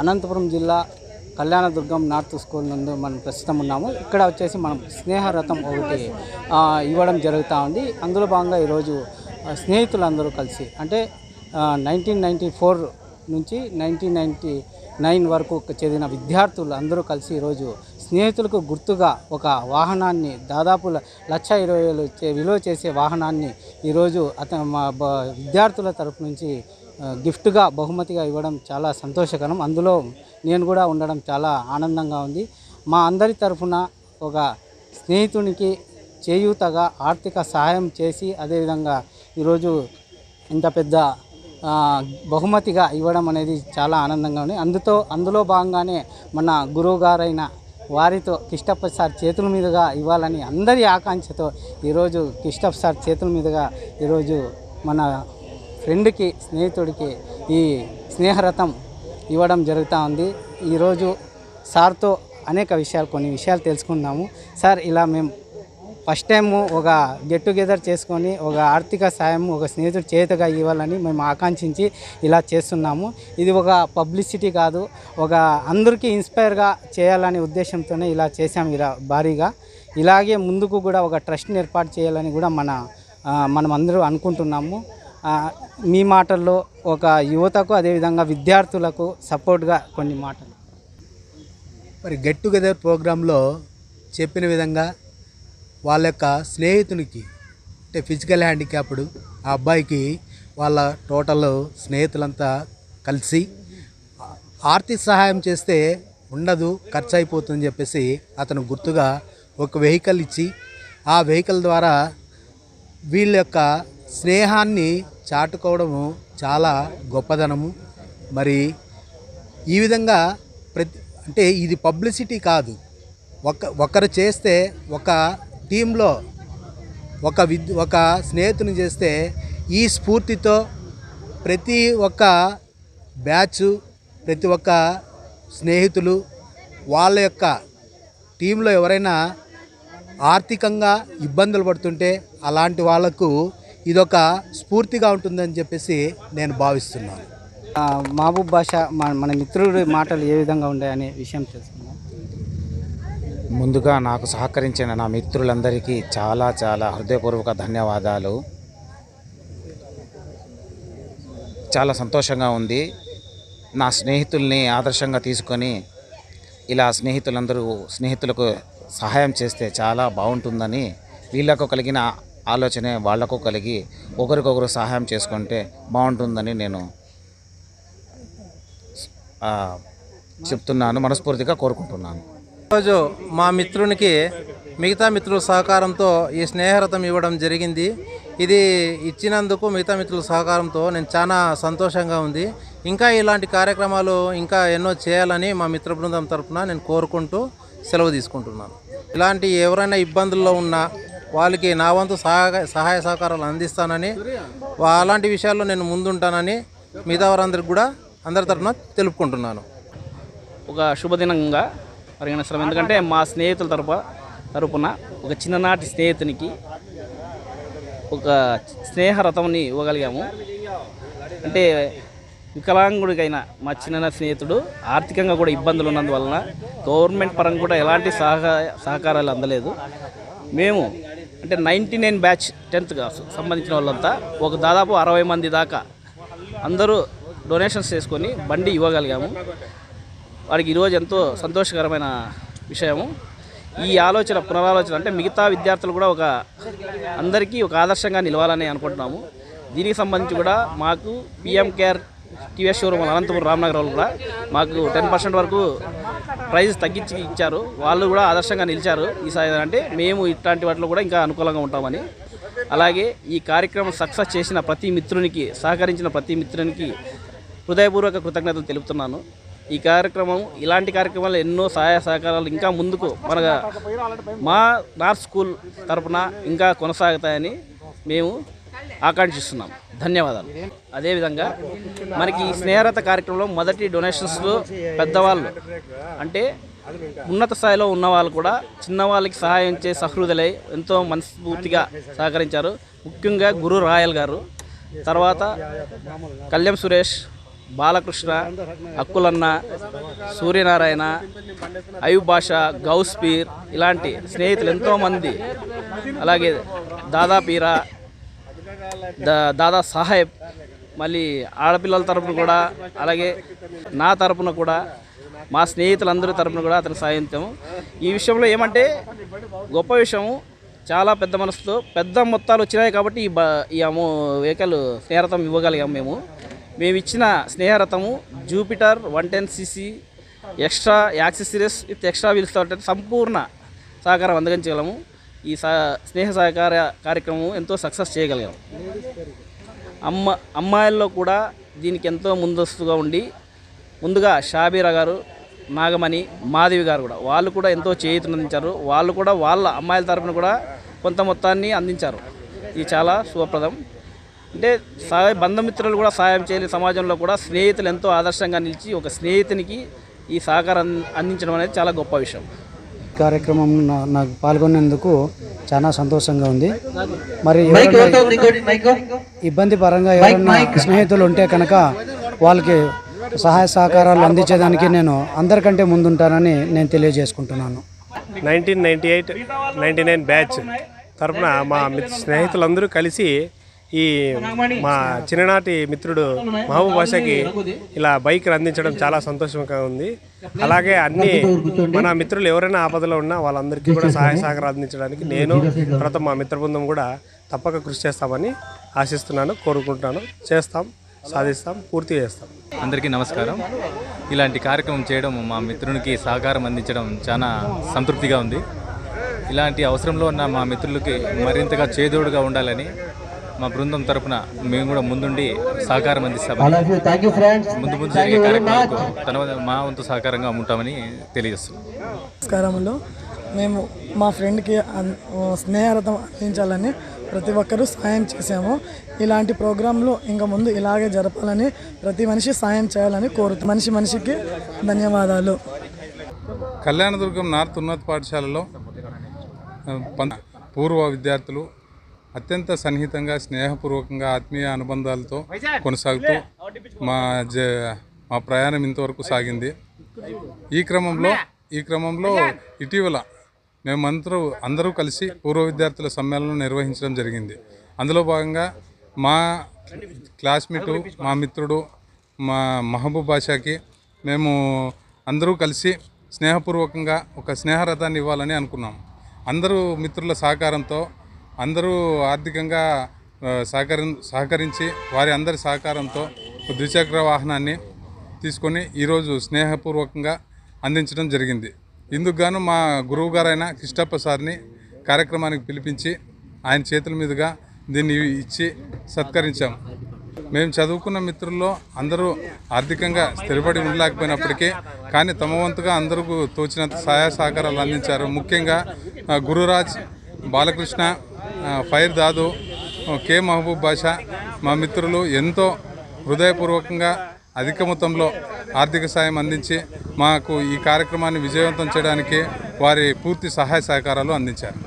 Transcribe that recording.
అనంతపురం జిల్లా Kalyandurg north school నందు మనం ప్రస్తుతం ఉన్నాము. ఇక్కడ వచ్చేసి మనం స్నేహరథం ఒకటి ఇవ్వడం జరుగుతూ ఉంది. అందులో భాగంగా ఈరోజు స్నేహితులందరూ కలిసి అంటే నైన్టీన్ నైంటీ ఫోర్ నుంచి నైన్టీన్ నైంటీ నైన్ వరకు చదివిన విద్యార్థులు అందరూ కలిసి ఈరోజు స్నేహితులకు గుర్తుగా ఒక వాహనాన్ని దాదాపు లక్ష ఇరవై వేలు చే- విలువ చేసే వాహనాన్ని ఈరోజు అతను మా బ- విద్యార్థుల తరపు నుంచి గిఫ్ట్గా బహుమతిగా ఇవ్వడం చాలా సంతోషకరం. అందులో నేను కూడా ఉండడం చాలా ఆనందంగా ఉంది. మా అందరి తరఫున ఒక స్నేహితునికి చేయూతగా ఆర్థిక సహాయం చేసి అదేవిధంగా ఈరోజు ఇంత పెద్ద బహుమతిగా ఇవ్వడం అనేది చాలా ఆనందంగా ఉంది. అందుతో అందులో భాగంగానే మన గురువు గారైన వారితో కిష్టప్ప సార్ చేతుల మీదుగా ఇవ్వాలని అందరి ఆకాంక్షతో ఈరోజు కిష్టప్ప సార్ చేతుల మీదుగా ఈరోజు మన ఫ్రెండ్కి స్నేహితుడికి ఈ స్నేహరథం ఇవ్వడం జరుగుతూ ఉంది. ఈరోజు సార్తో అనేక విషయాలు కొన్ని విషయాలు తెలుసుకుందాము. సార్ ఇలా మేము ఫస్ట్ టైం ఒక గెట్ టుగెదర్ చేసుకొని ఒక ఆర్థిక సాయం ఒక స్నేహితుడు చేతగా ఇవ్వాలని మేము ఆకాంక్షించి ఇలా చేస్తున్నాము. ఇది ఒక పబ్లిసిటీ కాదు ఒక అందరికీ ఇన్స్పైర్గా చేయాలనే ఉద్దేశంతోనే ఇలా చేశాము ఇలా భారీగా. ఇలాగే ముందుకు కూడా ఒక ట్రస్ట్ని ఏర్పాటు చేయాలని కూడా మన మనం అందరూ అనుకుంటున్నాము. మీ మాటల్లో ఒక యువతకు అదేవిధంగా విద్యార్థులకు సపోర్ట్గా కొన్ని మాటలు. మరి గెట్ టుగెదర్ ప్రోగ్రాంలో చెప్పిన విధంగా వాళ్ళ యొక్క స్నేహితునికి అంటే ఫిజికల్ హ్యాండిక్యాప్డ్ ఆ అబ్బాయికి వాళ్ళ టోటల్ స్నేహితులంతా కలిసి ఆర్థిక సహాయం చేస్తే ఉండదు ఖర్చు అయిపోతుందని చెప్పేసి అతను గుర్తుగా ఒక వెహికల్ ఇచ్చి ఆ వెహికల్ ద్వారా వీళ్ళ యొక్క స్నేహాన్ని చాటుకోవడము చాలా గొప్పదనము. మరి ఈ విధంగా ప్రతి అంటే ఇది పబ్లిసిటీ కాదు. ఒక ఒకరు చేస్తే ఒక టీంలో ఒక విద్ ఒక స్నేహితుని చేస్తే ఈ స్ఫూర్తితో ప్రతి ఒక్క బ్యాచ్ ప్రతి ఒక్క స్నేహితులు వాళ్ళ యొక్క టీంలో ఎవరైనా ఆర్థికంగా ఇబ్బందులు పడుతుంటే అలాంటి వాళ్ళకు ఇదొక స్ఫూర్తిగా ఉంటుందని చెప్పేసి నేను భావిస్తున్నాను. మహబూబ్ భాష మన మన మిత్రుడి మాటలు ఏ విధంగా ఉన్నాయనే విషయం తెలుసు ముందుగా నాకు సహకరించిన నా మిత్రులందరికీ చాలా చాలా హృదయపూర్వక ధన్యవాదాలు. చాలా సంతోషంగా ఉంది. నా స్నేహితుల్ని ఆదర్శంగా తీసుకొని ఇలా స్నేహితులందరూ స్నేహితులకు సహాయం చేస్తే చాలా బాగుంటుందని వీళ్ళకు కలిగిన ఆలోచనే వాళ్ళకు కలిగి ఒకరికొకరు సహాయం చేసుకుంటే బాగుంటుందని నేను చెప్తున్నాను మనస్ఫూర్తిగా కోరుకుంటున్నాను. ఈరోజు మా మిత్రునికి మిగతా మిత్రుల సహకారంతో ఈ స్నేహరథం ఇవ్వడం జరిగింది. ఇది ఇచ్చినందుకు మిగతా మిత్రుల సహకారంతో నేను చాలా సంతోషంగా ఉంది. ఇంకా ఇలాంటి కార్యక్రమాలు ఇంకా ఎన్నో చేయాలని మా మిత్ర బృందం తరఫున నేను కోరుకుంటూ సెలవు తీసుకుంటున్నాను. ఇలాంటి ఎవరైనా ఇబ్బందుల్లో ఉన్నా వాళ్ళకి నా వంతు సహాయ సహాయ సహకారాలు అందిస్తానని అలాంటి విషయాల్లో నేను ముందుంటానని మిగతా వారందరికి కూడా అందరి తరపున తెలుపుకుంటున్నాను. ఒక శుభదినంగా పరిగణిస్తాం ఎందుకంటే మా స్నేహితుల తరపు తరపున ఒక చిన్ననాటి స్నేహితునికి ఒక స్నేహరథంని ఇవ్వగలిగాము. అంటే వికలాంగుడికైన మా చిన్న స్నేహితుడు ఆర్థికంగా కూడా ఇబ్బందులు ఉన్నందువలన గవర్నమెంట్ పరంగా కూడా ఎలాంటి సహకార సహకారాలు అందలేదు. మేము అంటే నైంటీ నైన్ బ్యాచ్ టెన్త్గా సంబంధించిన వాళ్ళంతా ఒక దాదాపు అరవై మంది దాకా అందరూ డొనేషన్స్ చేసుకొని బండి ఇవ్వగలిగాము. వారికి ఈరోజు ఎంతో సంతోషకరమైన విషయము. ఈ ఆలోచన పునరాలోచన అంటే మిగతా విద్యార్థులు కూడా ఒక అందరికీ ఒక ఆదర్శంగా నిలవాలని అనుకుంటున్నాము. దీనికి సంబంధించి కూడా మాకు PM care TVS showroom Anantapur Ramnagar వాళ్ళు కూడా మాకు టెన్ పర్సెంట్ వరకు ప్రైజ్ తగ్గించి ఇచ్చారు. వాళ్ళు కూడా ఆదర్శంగా నిలిచారు. ఈసారి అంటే మేము ఇట్లాంటి వాటిలో కూడా ఇంకా అనుకూలంగా ఉంటామని. అలాగే ఈ కార్యక్రమం సక్సెస్ చేసిన ప్రతి మిత్రునికి సహకరించిన ప్రతి మిత్రునికి హృదయపూర్వక కృతజ్ఞతలు తెలుపుతున్నాను. ఈ కార్యక్రమం ఇలాంటి కార్యక్రమాలు ఎన్నో సహాయ సహకారాలు ఇంకా ముందుకు మన మా నార్త్ స్కూల్ తరపున ఇంకా కొనసాగుతాయని మేము ఆకాంక్షిస్తున్నాం. ధన్యవాదాలు. అదేవిధంగా మనకి ఈ స్నేహరత కార్యక్రమంలో మొదటి డొనేషన్స్లో పెద్దవాళ్ళు. అంటే ఉన్నత స్థాయిలో ఉన్న వాళ్ళు కూడా చిన్నవాళ్ళకి సహాయం చే సహృదలై ఎంతో మనస్ఫూర్తిగా సహకరించారు. ముఖ్యంగా గురు రాయల్ గారు తర్వాత కళ్యాణ్ సురేష్ బాలకృష్ణ అక్కులన్న సూర్యనారాయణ అయూబ్ బాషా గౌస్పీర్ ఇలాంటి స్నేహితులు ఎంతోమంది. అలాగే దాదాపీరా దా దాదా సాహెబ్ మళ్ళీ ఆడపిల్లల తరపున కూడా అలాగే నా తరపున కూడా మా స్నేహితులందరి తరపున కూడా అతని సాయంత్యం. ఈ విషయంలో ఏమంటే గొప్ప విషయము చాలా పెద్ద మనసుతో పెద్ద మొత్తాలు వచ్చినాయి కాబట్టి ఈ బ ఈ అమౌ వెహికల్ స్నేహరథం ఇవ్వగలిగాం మేము. మేము ఇచ్చిన స్నేహరథము Jupiter one ten CC extra accessories with extra వీల్స్తో సంపూర్ణ సహకారం అందగించగలము. ఈ స్నేహ సహకార కార్యక్రమం ఎంతో సక్సెస్ చేయగలిగాం. అమ్మ అమ్మాయిల్లో కూడా దీనికి ఎంతో ముందస్తుగా ఉండి ముందుగా షాబీరా గారు నాగమణి మాధవి గారు కూడా వాళ్ళు కూడా ఎంతో చేయుతునందించారు వాళ్ళు కూడా వాళ్ళ అమ్మాయిల తరఫున కూడా కొంత మొత్తాన్ని అందించారు. ఇది చాలా శుభప్రదం. అంటే సహాయ బంధుమిత్రులు కూడా సహాయం చేయలేని సమాజంలో కూడా స్నేహితులు ఎంతో ఆదర్శంగా నిలిచి ఒక స్నేహితునికి ఈ సహకారం అందించడం అనేది చాలా గొప్ప విషయం. కార్యక్రమం నాకు పాల్గొనేందుకు చాలా సంతోషంగా ఉంది. మరి ఇబ్బంది పరంగా ఎవరైనా స్నేహితులు ఉంటే కనుక వాళ్ళకి సహాయ సహకారాలు అందించేదానికి నేను అందరికంటే ముందుంటానని నేను తెలియజేసుకుంటున్నాను. Nineteen ninety eight ninety nine batch తరపున మా స్నేహితులందరూ కలిసి ఈ మా చిన్ననాటి మిత్రుడు మహబూబ్ భాషకి ఇలా బైక్ అందించడం చాలా సంతోషంగా ఉంది. అలాగే అన్ని మన మిత్రులు ఎవరైనా ఆపదలో ఉన్నా వాళ్ళందరికీ కూడా సహాయ సహకారం అందించడానికి నేను తర్వాత మా మిత్ర బృందం కూడా తప్పక కృషి చేస్తామని ఆశిస్తున్నాను కోరుకుంటున్నాను. చేస్తాం సాధిస్తాం పూర్తి చేస్తాం. అందరికీ నమస్కారం. ఇలాంటి కార్యక్రమం చేయడం మా మిత్రునికి సహకారం అందించడం చాలా సంతృప్తిగా ఉంది. ఇలాంటి అవసరంలో ఉన్న మా మిత్రులకి మరింతగా చేదోడుగా ఉండాలని మా బృందం తరపున మేము కూడా ముందుండి సహకారం అందిస్తామని. ముందు ముందు జరిగే కార్యక్రమాలకు తన మా వంతు సహకారంగా ఉంటామని తెలియజేస్తున్నాం. మేము మా ఫ్రెండ్కి స్నేహరథం అందించాలని ప్రతి ఒక్కరూ సాయం చేశాము. ఇలాంటి ప్రోగ్రాంలు ఇంకా ముందు ఇలాగే జరపాలని ప్రతి మనిషి సాయం చేయాలని కోరుతూ మనిషి మనిషికి ధన్యవాదాలు. కళ్యాణదుర్గం నార్త్ ఉన్నత పాఠశాలలో పూర్వ విద్యార్థులు అత్యంత సన్నిహితంగా స్నేహపూర్వకంగా ఆత్మీయ అనుబంధాలతో కొనసాగుతూ మా జ మా ప్రయాణం ఇంతవరకు సాగింది. ఈ క్రమంలో ఈ క్రమంలో ఇటీవల మేమందరూ అందరూ కలిసి పూర్వ విద్యార్థుల సమ్మేళనం నిర్వహించడం జరిగింది. అందులో భాగంగా మా క్లాస్మేటు మా మిత్రుడు మా మహబూబ్ బాషాకి మేము అందరూ కలిసి స్నేహపూర్వకంగా ఒక స్నేహరథాన్ని ఇవ్వాలని అనుకున్నాం. అందరూ మిత్రుల సహకారంతో అందరూ ఆర్థికంగా సహకరి సహకరించి వారి అందరి సహకారంతో ద్విచక్ర వాహనాన్ని తీసుకొని ఈరోజు స్నేహపూర్వకంగా అందించడం జరిగింది. ఇందుకు గాను మా గురువు గారైన కిష్టప్ప సార్ని కార్యక్రమానికి పిలిపించి ఆయన చేతుల మీదుగా దీన్ని ఇచ్చి సత్కరించాం. మేము చదువుకున్న మిత్రుల్లో అందరూ ఆర్థికంగా స్థిరపడి ఉండలేకపోయినప్పటికీ కానీ తమ వంతుగా అందరూ తోచినంత సహాయ సహకారాలు అందించారు. ముఖ్యంగా Gururaj Balakrishna fire Dadu K K Mahboob Basha మా మిత్రులు ఎంతో హృదయపూర్వకంగా అధిక మొత్తంలో ఆర్థిక సాయం అందించి మాకు ఈ కార్యక్రమాన్ని విజయవంతం చేయడానికి వారి పూర్తి సహాయ సహకారాలు అందించారు.